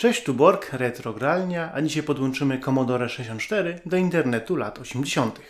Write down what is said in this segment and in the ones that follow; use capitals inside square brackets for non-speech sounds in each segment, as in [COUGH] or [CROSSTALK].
Cześć, tu Borg, Retrogralnia, a dzisiaj podłączymy Commodore 64 do internetu lat 80.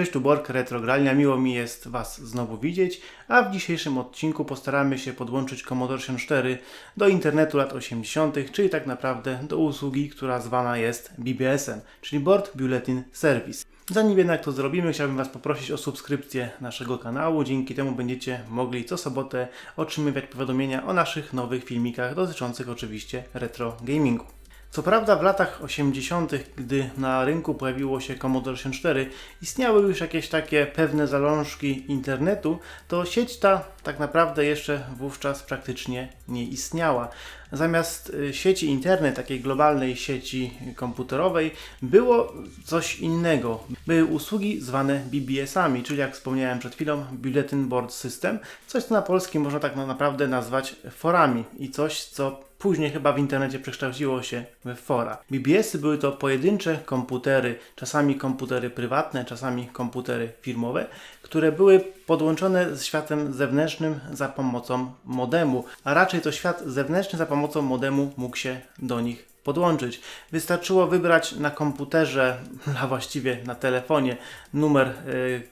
Cześć, tu Borg, Retrogralnia, miło mi jest Was znowu widzieć, a w dzisiejszym odcinku postaramy się podłączyć Commodore 64 do internetu lat 80., czyli tak naprawdę do usługi, która zwana jest BBS-em, czyli Board Bulletin Service. Zanim jednak to zrobimy, chciałbym Was poprosić o subskrypcję naszego kanału. Dzięki temu będziecie mogli co sobotę otrzymywać powiadomienia o naszych nowych filmikach dotyczących oczywiście retro gamingu. Co prawda w latach 80., gdy na rynku pojawiło się Commodore 64, istniały już jakieś takie pewne zalążki internetu, to sieć ta tak naprawdę jeszcze wówczas praktycznie nie istniała. Zamiast y, sieci internet, takiej globalnej sieci komputerowej, było coś innego. Były usługi zwane BBS-ami, czyli jak wspomniałem przed chwilą, Bulletin Board System, coś co na polski można tak naprawdę nazwać forami i coś co Później chyba w internecie przekształciło się w fora. BBS-y były to pojedyncze komputery, czasami komputery prywatne, czasami komputery firmowe, które były podłączone z światem zewnętrznym za pomocą modemu, a raczej to świat zewnętrzny za pomocą modemu mógł się do nich podłączyć. Wystarczyło wybrać na komputerze, [LAUGHS] a właściwie na telefonie, numer y,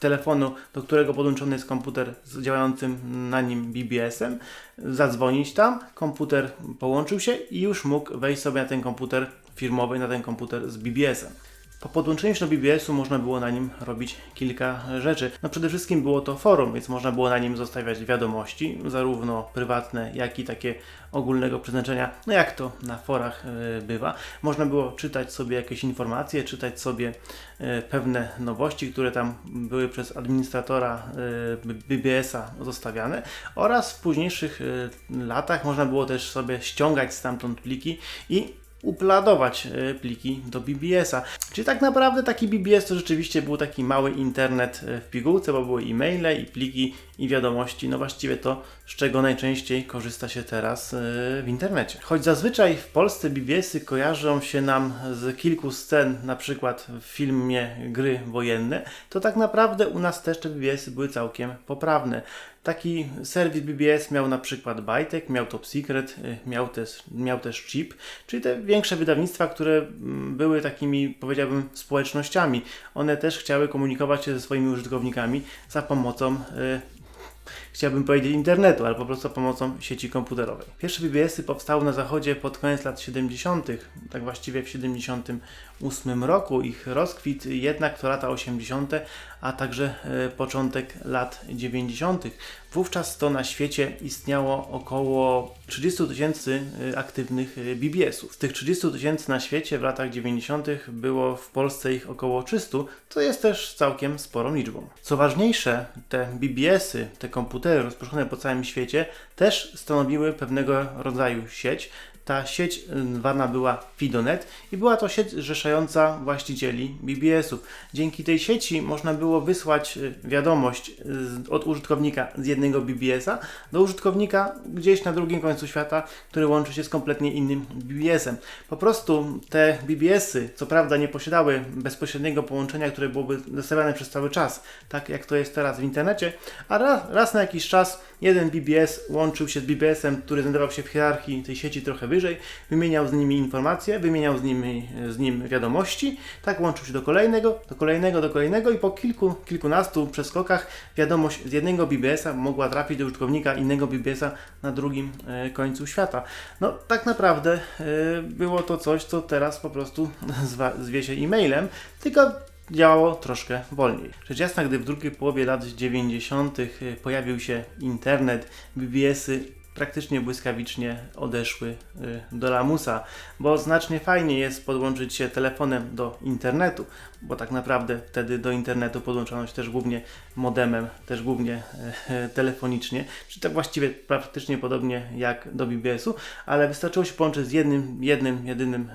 telefonu, do którego podłączony jest komputer z działającym na nim BBS-em, zadzwonić tam, komputer połączył się i już mógł wejść sobie na ten komputer firmowy, na ten komputer z BBS-em. Po podłączeniu się do BBS-u można było na nim robić kilka rzeczy. No przede wszystkim było to forum, więc można było na nim zostawiać wiadomości, zarówno prywatne, jak i takie ogólnego przeznaczenia, no jak to na forach y, bywa. Można było czytać sobie jakieś informacje, czytać sobie y, pewne nowości, które tam były przez administratora y, BBS-a zostawiane oraz w późniejszych latach można było też sobie ściągać stamtąd pliki i upladować e, pliki do BBS-a. Czyli tak naprawdę taki BBS to rzeczywiście był taki mały internet e, w pigułce, bo były e-maile i pliki i wiadomości, no właściwie to z czego najczęściej korzysta się teraz e, w internecie. Choć zazwyczaj w Polsce BBS-y kojarzą się nam z kilku scen, na przykład w filmie Gry Wojenne, to tak naprawdę u nas też te BBS-y były całkiem poprawne. Taki serwis BBS miał na przykład Bytek, miał Top Secret, y, miał też, miał też Chip, czyli te większe wydawnictwa, które mm, były takimi, powiedziałbym, społecznościami. One też chciały komunikować się ze swoimi użytkownikami za pomocą y, chciałbym powiedzieć internetu, ale po prostu pomocą sieci komputerowej. Pierwsze BBS-y powstały na zachodzie pod koniec lat 70., tak właściwie w 78 roku. Ich rozkwit jednak to lata 80., a także e, początek lat 90. Wówczas to na świecie istniało około 30 tysięcy e, aktywnych e, BBS-ów. Z tych 30 tysięcy na świecie w latach 90. było w Polsce ich około 300, co jest też całkiem sporą liczbą. Co ważniejsze, te BBS-y, te komputery rozproszone po całym świecie też stanowiły pewnego rodzaju sieć, ta sieć zwana była Fidonet i była to sieć zrzeszająca właścicieli BBS-ów. Dzięki tej sieci można było wysłać y, wiadomość y, od użytkownika z jednego BBS-a do użytkownika gdzieś na drugim końcu świata, który łączy się z kompletnie innym BBS-em. Po prostu te BBS-y, co prawda nie posiadały bezpośredniego połączenia, które byłoby zostawiane przez cały czas, tak jak to jest teraz w internecie, a raz, raz na jakiś czas jeden BBS łączył się z BBS-em, który znajdował się w hierarchii tej sieci trochę wyżej, wymieniał z nimi informacje, wymieniał z, nimi, z nim wiadomości, tak łączył się do kolejnego, do kolejnego, do kolejnego i po kilku, kilkunastu przeskokach wiadomość z jednego BBS-a mogła trafić do użytkownika innego BBS-a na drugim e, końcu świata. No tak naprawdę e, było to coś, co teraz po prostu [LAUGHS] zwie się e-mailem, tylko działało troszkę wolniej. Rzecz jasna, gdy w drugiej połowie lat 90. E, pojawił się internet, BBS-y praktycznie błyskawicznie odeszły y, do lamusa, bo znacznie fajniej jest podłączyć się telefonem do internetu, bo tak naprawdę wtedy do internetu podłączano się też głównie modemem, też głównie e, telefonicznie, czy tak właściwie praktycznie podobnie jak do BBS-u, ale wystarczyło się połączyć z jednym, jednym, jedynym e,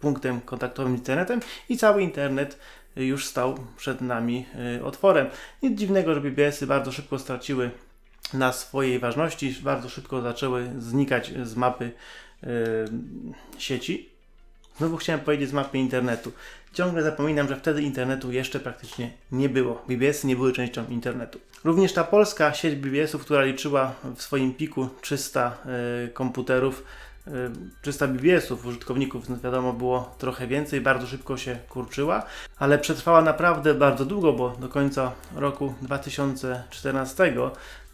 punktem kontaktowym internetem i cały internet już stał przed nami e, otworem. Nic dziwnego, że BBS-y bardzo szybko straciły na swojej ważności bardzo szybko zaczęły znikać z mapy yy, sieci. Znowu chciałem powiedzieć z mapy internetu. Ciągle zapominam, że wtedy internetu jeszcze praktycznie nie było. BBS nie były częścią internetu. Również ta polska sieć BBS-ów, która liczyła w swoim piku 300 y, komputerów, 300 BBS-ów, użytkowników, no wiadomo, było trochę więcej, bardzo szybko się kurczyła, ale przetrwała naprawdę bardzo długo, bo do końca roku 2014,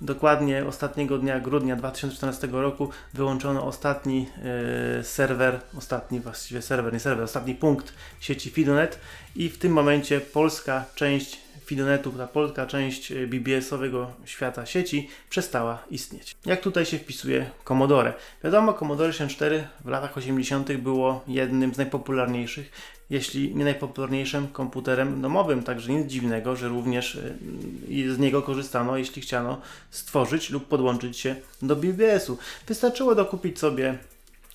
dokładnie ostatniego dnia grudnia 2014 roku, wyłączono ostatni yy, serwer, ostatni właściwie serwer, nie serwer, ostatni punkt sieci Fidonet i w tym momencie polska część Fidonetu, ta polska część e, BBS-owego świata sieci przestała istnieć. Jak tutaj się wpisuje Commodore? Wiadomo, Commodore 64 w latach 80. było jednym z najpopularniejszych, jeśli nie najpopularniejszym komputerem domowym, także nic dziwnego, że również e, z niego korzystano, jeśli chciano stworzyć lub podłączyć się do BBS-u. Wystarczyło dokupić sobie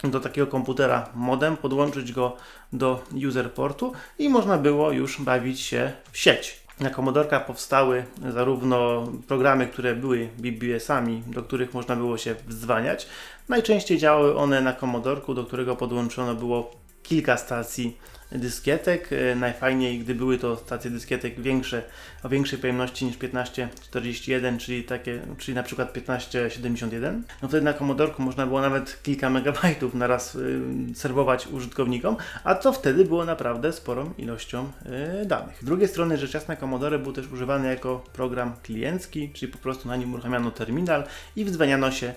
do takiego komputera modem, podłączyć go do user portu i można było już bawić się w sieć. Na Commodorka powstały zarówno programy, które były BBS-ami, do których można było się wdzwaniać. Najczęściej działały one na Commodorku, do którego podłączono było kilka stacji dyskietek. E, najfajniej, gdy były to stacje dyskietek większe, o większej pojemności niż 1541, czyli takie, czyli na przykład 1571. No wtedy na Commodorku można było nawet kilka megabajtów na raz y, serwować użytkownikom, a to wtedy było naprawdę sporą ilością y, danych. Z drugiej strony rzecz jasna Commodore był też używany jako program kliencki, czyli po prostu na nim uruchamiano terminal i wdzwaniano się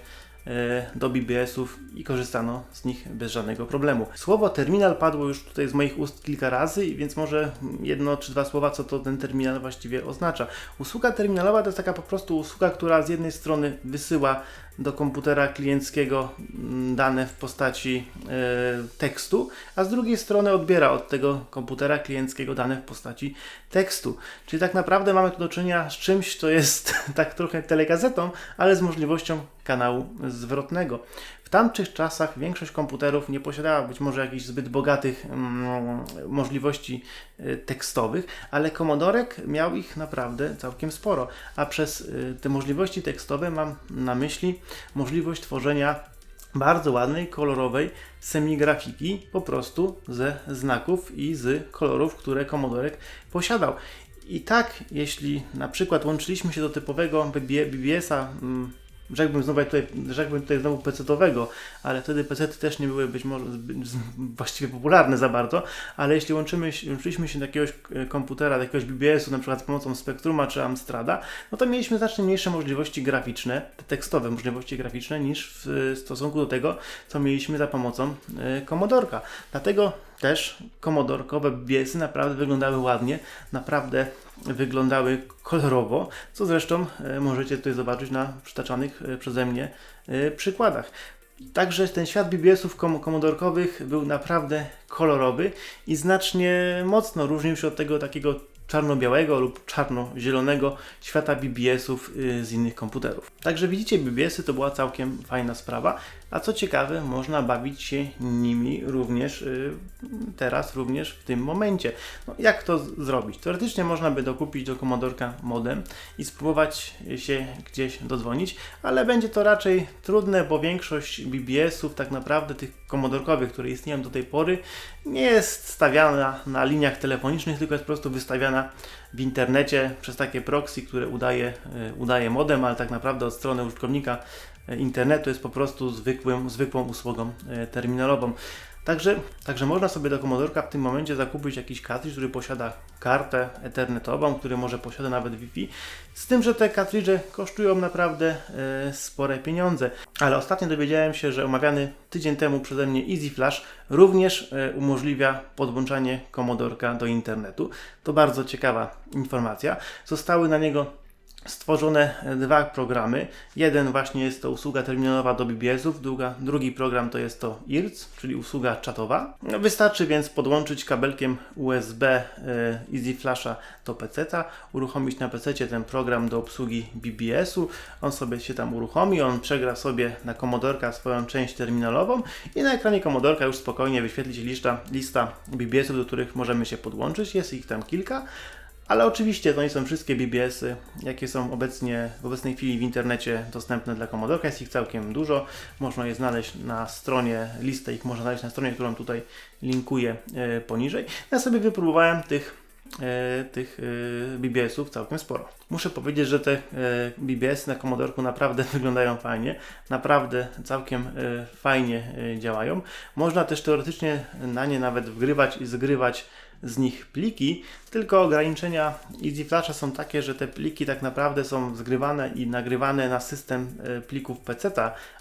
do BBS-ów i korzystano z nich bez żadnego problemu. Słowo terminal padło już tutaj z moich ust kilka razy, więc może jedno czy dwa słowa, co to ten terminal właściwie oznacza. Usługa terminalowa to jest taka po prostu usługa, która z jednej strony wysyła do komputera klienckiego mm, dane w postaci e, tekstu, a z drugiej strony odbiera od tego komputera klienckiego dane w postaci tekstu. Czyli tak naprawdę mamy tu do czynienia z czymś, co jest [LAUGHS] tak trochę telegazetą, ale z możliwością kanału zwrotnego tamtych czasach większość komputerów nie posiadała być może jakichś zbyt bogatych mm, możliwości y, tekstowych, ale Commodorek miał ich naprawdę całkiem sporo. A przez y, te możliwości tekstowe mam na myśli możliwość tworzenia bardzo ładnej, kolorowej semigrafiki po prostu ze znaków i z kolorów, które Commodorek posiadał. I tak, jeśli na przykład łączyliśmy się do typowego BBS-a mm, rzekłbym znowu tutaj, rzekłbym tutaj znowu PC-owego, ale wtedy PC też nie były być może właściwie popularne za bardzo, ale jeśli łączymy, łączyliśmy się do jakiegoś e, komputera, do jakiegoś BBS-u, na przykład z pomocą Spectruma czy Amstrada, no to mieliśmy znacznie mniejsze możliwości graficzne, te tekstowe możliwości graficzne niż w stosunku do tego, co mieliśmy za pomocą. E, Dlatego też komodorkowe BBS-y naprawdę wyglądały ładnie, naprawdę wyglądały kolorowo, co zresztą e, możecie tutaj zobaczyć na przytaczanych e, przeze mnie e, przykładach. Także ten świat BBS-ów komodorkowych był naprawdę kolorowy i znacznie mocno różnił się od tego takiego czarno-białego lub czarno-zielonego świata BBS-ów z innych komputerów. Także widzicie, BBS-y to była całkiem fajna sprawa, a co ciekawe, można bawić się nimi również y, teraz, również w tym momencie. No, jak to zrobić? Teoretycznie można by dokupić do komodorka modem i spróbować się gdzieś dodzwonić, ale będzie to raczej trudne, bo większość BBS-ów, tak naprawdę tych komodorkowych, które istnieją do tej pory, nie jest stawiana na liniach telefonicznych, tylko jest po prostu wystawiana w internecie przez takie proxy, które udaje, e, udaje modem, ale tak naprawdę od strony użytkownika internetu jest po prostu zwykłym, zwykłą usługą e, terminalową. Także, także można sobie do komodorka w tym momencie zakupić jakiś kartridż, który posiada kartę ethernetową, który może posiada nawet Wi-Fi. Z tym, że te kartridże kosztują naprawdę e, spore pieniądze. Ale ostatnio dowiedziałem się, że omawiany tydzień temu przeze mnie Easy Flash również e, umożliwia podłączanie komodorka do internetu. To bardzo ciekawa informacja. Zostały na niego stworzone dwa programy. Jeden właśnie jest to usługa terminalowa do BBS-ów, druga, drugi program to jest to IRC, czyli usługa czatowa. No, wystarczy więc podłączyć kabelkiem USB e, Easy Flasha do PC-a, uruchomić na PC ten program do obsługi BBS-u, on sobie się tam uruchomi, on przegra sobie na komodorka swoją część terminalową i na ekranie komodorka już spokojnie wyświetli się lista, lista BBS-ów, do których możemy się podłączyć, jest ich tam kilka Ale oczywiście to nie są wszystkie BBS-y, jakie są obecnie, w obecnej chwili w internecie dostępne dla Commodore. Jest ich całkiem dużo. Można je znaleźć na stronie, listę ich można znaleźć na stronie, którą tutaj linkuję e, poniżej. Ja sobie wypróbowałem tych, e, tych e, BBS-ów całkiem sporo. Muszę powiedzieć, że te BBS na Commodorku naprawdę [LAUGHS] wyglądają fajnie, naprawdę całkiem fajnie działają. Można też teoretycznie na nie nawet wgrywać i zgrywać z nich pliki, tylko ograniczenia Easy Flasha są takie, że te pliki tak naprawdę są zgrywane i nagrywane na system e, plików PC,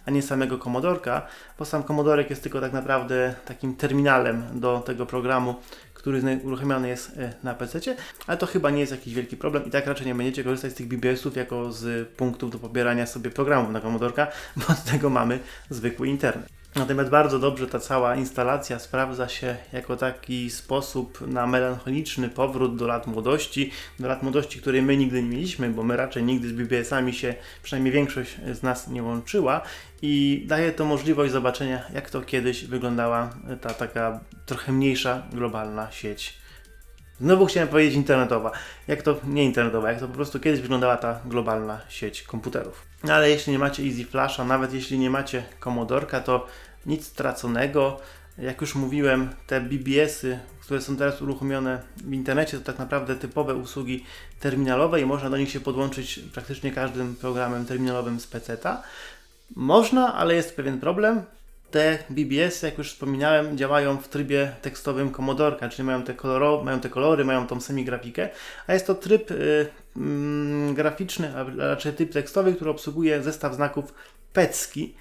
a nie samego Commodorka, bo sam Commodorek jest tylko tak naprawdę takim terminalem do tego programu, który uruchamiany jest e, na PC, ale to chyba nie jest jakiś wielki problem i tak raczej nie będziecie korzystać z tych BBS-ów jako z punktów do pobierania sobie programów na Commodorka, bo z tego mamy zwykły internet. Natomiast bardzo dobrze ta cała instalacja sprawdza się jako taki sposób na melancholiczny powrót do lat młodości, do lat młodości, której my nigdy nie mieliśmy, bo my raczej nigdy z BBS-ami się, przynajmniej większość z nas nie łączyła i daje to możliwość zobaczenia, jak to kiedyś wyglądała ta taka trochę mniejsza globalna sieć Znowu chciałem powiedzieć internetowa. Jak to nie internetowa, jak to po prostu kiedyś wyglądała ta globalna sieć komputerów. No ale jeśli nie macie Easy Flasha, nawet jeśli nie macie Commodorka, to nic straconego. Jak już mówiłem, te BBS-y, które są teraz uruchomione w internecie, to tak naprawdę typowe usługi terminalowe i można do nich się podłączyć praktycznie każdym programem terminalowym z PC-ta. Można, ale jest pewien problem te BBS, jak już wspominałem, działają w trybie tekstowym Commodorka, czyli mają te, koloro, mają te kolory, mają tą semigrafikę, a jest to tryb y, y, graficzny, a raczej typ tekstowy, który obsługuje zestaw znaków PECKI.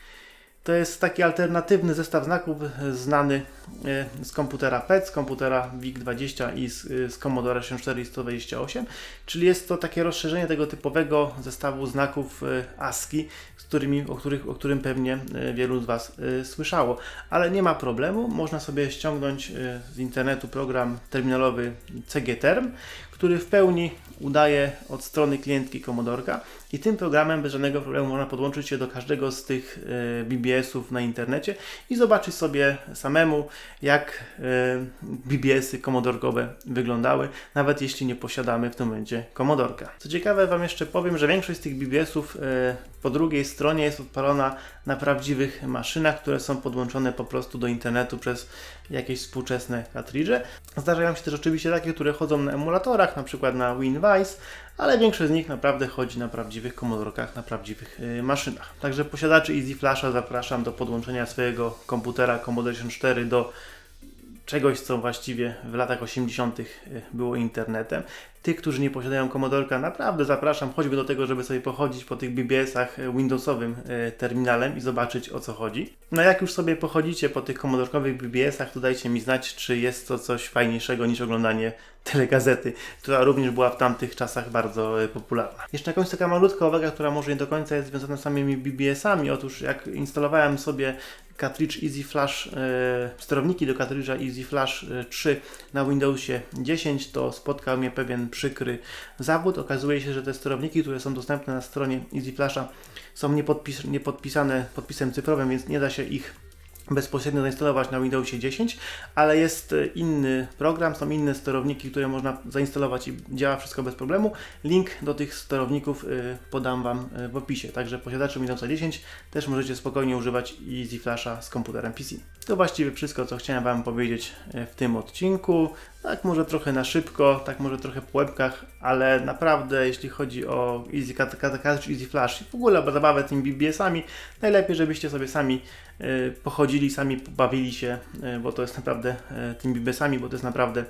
To jest taki alternatywny zestaw znaków znany e, z komputera PET, z komputera VIC-20 i z, z Commodore 64 i 128, czyli jest to takie rozszerzenie tego typowego zestawu znaków e, ASCII, z którymi, o, których, o którym pewnie e, wielu z Was słyszało. Ale nie ma problemu, można sobie ściągnąć z internetu program terminalowy CGTerm, który w pełni udaje od strony klientki Commodorka i tym programem bez żadnego problemu można podłączyć się do każdego z tych e, BBS-ów na internecie i zobaczyć sobie samemu, jak e, BBS-y komodorkowe wyglądały, nawet jeśli nie posiadamy w tym momencie Commodorka. Co ciekawe, Wam jeszcze powiem, że większość z tych BBS-ów e, po drugiej stronie jest odpalona na prawdziwych maszynach, które są podłączone po prostu do internetu przez jakieś współczesne kartridże. Zdarzają się też oczywiście takie, które chodzą na emulatorach, na przykład na WinVice, ale większość z nich naprawdę chodzi na prawdziwych komodorkach, na prawdziwych yy, maszynach. Także posiadaczy Easy Flasha zapraszam do podłączenia swojego komputera Commodore 64 do czegoś, co właściwie w latach 80. Y, było internetem. Tych, którzy nie posiadają komodorka, naprawdę zapraszam choćby do tego, żeby sobie pochodzić po tych BBS-ach y, Windowsowym y, terminalem i zobaczyć o co chodzi. No jak już sobie pochodzicie po tych komodorkowych BBS-ach, to dajcie mi znać, czy jest to coś fajniejszego niż oglądanie [LAUGHS] telegazety, która również była w tamtych czasach bardzo popularna. Jeszcze jakąś taka malutka uwaga, która może nie do końca jest związana z samymi BBS-ami. Otóż jak instalowałem sobie cartridge Easy Flash, e, sterowniki do cartridge'a Easy Flash 3 e, na Windowsie 10, to spotkał mnie pewien przykry zawód. Okazuje się, że te sterowniki, które są dostępne na stronie Easy Flasha są niepodpis niepodpisane podpisem cyfrowym, więc nie da się ich bezpośrednio zainstalować na Windowsie 10, ale jest e, inny program, są inne sterowniki, które można zainstalować i działa wszystko bez problemu. Link do tych sterowników e, podam Wam e, w opisie. Także posiadacze Windowsa 10 też możecie spokojnie używać Easy Flasha z komputerem PC. To właściwie wszystko, co chciałem Wam powiedzieć w tym odcinku. Tak może trochę na szybko, tak może trochę po łebkach, ale naprawdę jeśli chodzi o Easy Cartridge, Easy Flash i w ogóle zabawę tymi BBS-ami, najlepiej żebyście sobie sami y, pochodzili, sami pobawili się, y, bo to jest naprawdę y, tymi BBS-ami, bo to jest naprawdę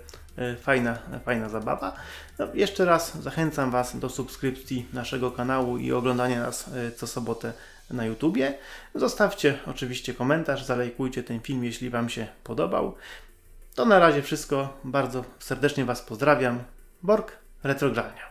fajna, fajna zabawa. No, jeszcze raz zachęcam Was do subskrypcji naszego kanału i oglądania nas co sobotę na YouTubie. Zostawcie oczywiście komentarz, zalajkujcie ten film, jeśli Wam się podobał. To na razie wszystko. Bardzo serdecznie Was pozdrawiam. Borg Retrogralnia.